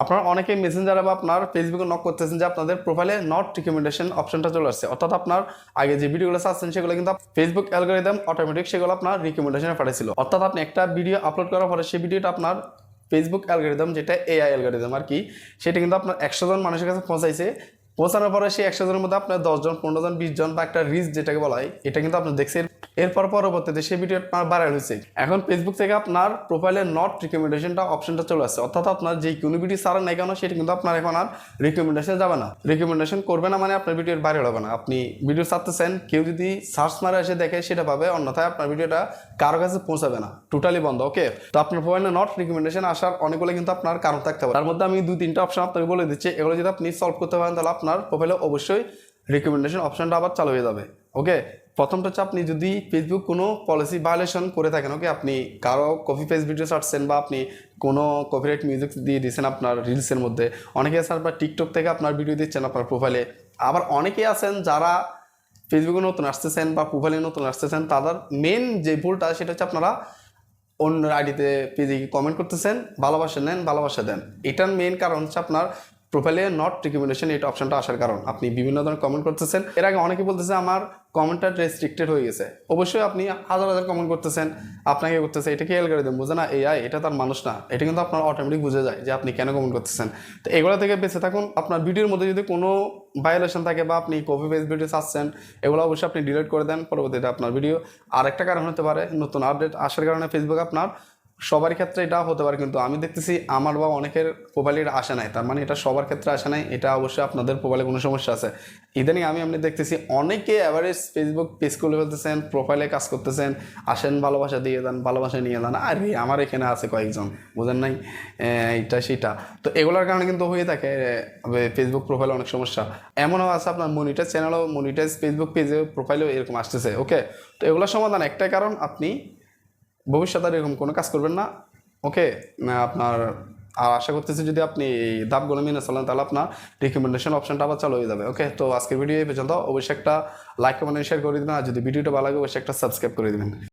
আপনারা অনেকেই মেসেঞ্জারে বা আপনার ফেসবুকে নক করতেছেন যে আপনাদের প্রোফাইলে নট রিকমেন্ডেশন অপশনটা চলে আসছে। অর্থাৎ আপনার আগে যে ভিডিওগুলো আসছেন সেগুলো কিন্তু ফেসবুক অ্যালগোরিদম অটোমেটিক সেগুলো আপনার রিকমেন্ডেশনে পাঠিয়েছিল। অর্থাৎ আপনি একটা ভিডিও আপলোড করার পরে সেই ভিডিওটা আপনার ফেসবুক অ্যালগোরিদম যেটা এআই অ্যালগোরিদম আর কি, সেটা কিন্তু আপনার একশো জন মানুষের কাছে পৌঁছাইছে। পৌঁছানোর পরে সেই একশো জনের মধ্যে আপনার দশজন পনেরো জন, বিশ জন বা একটা রিচ যেটাকে বলা হয়, এটা কিন্তু আপনি দেখছেন। এরপর পরবর্তীতে সেই ভিডিও আপনার ভাইরাল হয়েছে। এখন ফেসবুক থেকে আপনার প্রোফাইলে নট রিকমেন্ডেশনটা অপশনটা চলে আসছে। অর্থাৎ আপনার যে কোনো ভিডিও সারা নাই কেন, সেটা কিন্তু আপনার এখন আর রিকমেন্ডেশন যাবে না। রিকমেন্ডেশন করবে না মানে আপনার ভিডিওর ভাইরাল হবে না। আপনি ভিডিও ছাড়তেছেন, কেউ যদি সার্চ মারে এসে দেখে, সেটা পাবে অন্যথায় আপনার ভিডিওটা কারও কাছে পৌঁছাবে না। টোটালি বন্ধ ওকে তো আপনার প্রোফাইলে নট রিকমেন্ডেশন আসার অনেকগুলো কিন্তু আপনার কারণ থাকতে পারে। তার মধ্যে আমি দুই তিনটা অপশন আপনাকে বলে দিচ্ছি। এগুলো যদি আপনি সলভ করতে পারেন, তাহলে আপনার প্রোফাইলে অবশ্যই রিকমেন্ডেশন অপশনটা আবার চালু হয়ে যাবে। ওকে প্রথমটা হচ্ছে আপনি যদি ফেসবুক কোনো পলিসি ভায়োলেশন করে থাকেন ওকে আপনি কারও কপি পেজ ভিডিও ছাড়ছেন বা আপনি কোনো কপিরাইট মিউজিক দিয়ে দিচ্ছেন আপনার রিলসের মধ্যে, অনেকে আছেন আপনার টিকটক থেকে আপনার ভিডিও দিচ্ছেন আপনার প্রোফাইলে আবার অনেকে আছেন যারা ফেসবুকে নতুন আসতেছেন বা প্রোফাইলে নতুন আসতেছেন, তাদের মেন যে ভুলটা সেটা হচ্ছে আপনারা অন্য আইডিতে পেজে কমেন্ট করতেছেন, ভালোবাসা নেন, ভালোবাসা দেন। এটার মেন কারণ হচ্ছে আপনার প্রোফাইলে নট রিকমেন্ডেশন এটা অপশনটা আসার কারণ। আপনি বিভিন্ন ধরনের কমেন্ট করতেছেন। এর আগে অনেকে বলতেছে, আমার কমেন্টটা রেস্ট্রিক্টেড হয়ে গেছে। অবশ্যই আপনি হাজার হাজার কমেন্ট করতেছেন, আপনাকে করতেছে, এটা কি অ্যালগোরিদম বুঝে না এআই এটা তার মানুষ না। এটা কিন্তু আপনার অটোমেটিক বুঝে যায় যে আপনি কেন কমেন্ট করতেছেন। তো এগুলো থেকে বেঁচে থাকুন। আপনার ভিডিওর মধ্যে যদি কোনো ভায়োলেশন থাকে বা আপনি কপি পেজ ভিডিও চাচ্ছেন, এগুলো অবশ্যই আপনি ডিলিট করে দেন। পরবর্তীতে আপনার ভিডিও আরেকটা কারণ হতে পারে, নতুন আপডেট আসার কারণে ফেসবুক আপনার সবার ক্ষেত্রে এটা হতে পারে কিন্তু আমি দেখতেছি আমার বা অনেকের প্রোফাইলে এটা আসে নাই। তার মানে এটা সবার ক্ষেত্রে আসে নাই এটা অবশ্যই আপনাদের প্রোফাইলে কোনো সমস্যা আছে। ইদানিং আমি আপনি দেখতেছি অনেকে অ্যাভারেজ ফেসবুক পেজ খুলে ফেলতেছেন প্রোফাইলে কাজ করতেছেন আসেন ভালোবাসা দিয়ে দেন ভালোবাসা নিয়ে দেন। আরে আমার এখানে আছে কয়েকজন বুঝেন নাই? এ, এইটা সেটা। তো এগুলোর কারণে কিন্তু হয়ে থাকে ফেসবুক প্রোফাইলে অনেক সমস্যা। এমনও আছে আপনার মনিটাইজ চ্যানেলও মনিটাইজ ফেসবুক পেজে প্রোফাইলেও এরকম আসতেছে ওকে তো এগুলোর সমাধান একটাই কারণ আপনি ভবিষ্যতে আর এরকম কোনো কাজ করবেন না। ওকে? আপনার, আর আশা করতেছি যদি আপনি এই ধাপগুলো মেনে চলেন, তাহলে আপনার রিকমেন্ডেশন অপশনটা আবার চালু হয়ে যাবে। ওকে? তো আজকের ভিডিও এই পর্যন্ত। অবশ্যই একটা লাইক কমেন্ট শেয়ার করে দিবেন। আর যদি ভিডিওটা ভালো লাগে, অবশ্যই একটা সাবস্ক্রাইব করে দিবেন।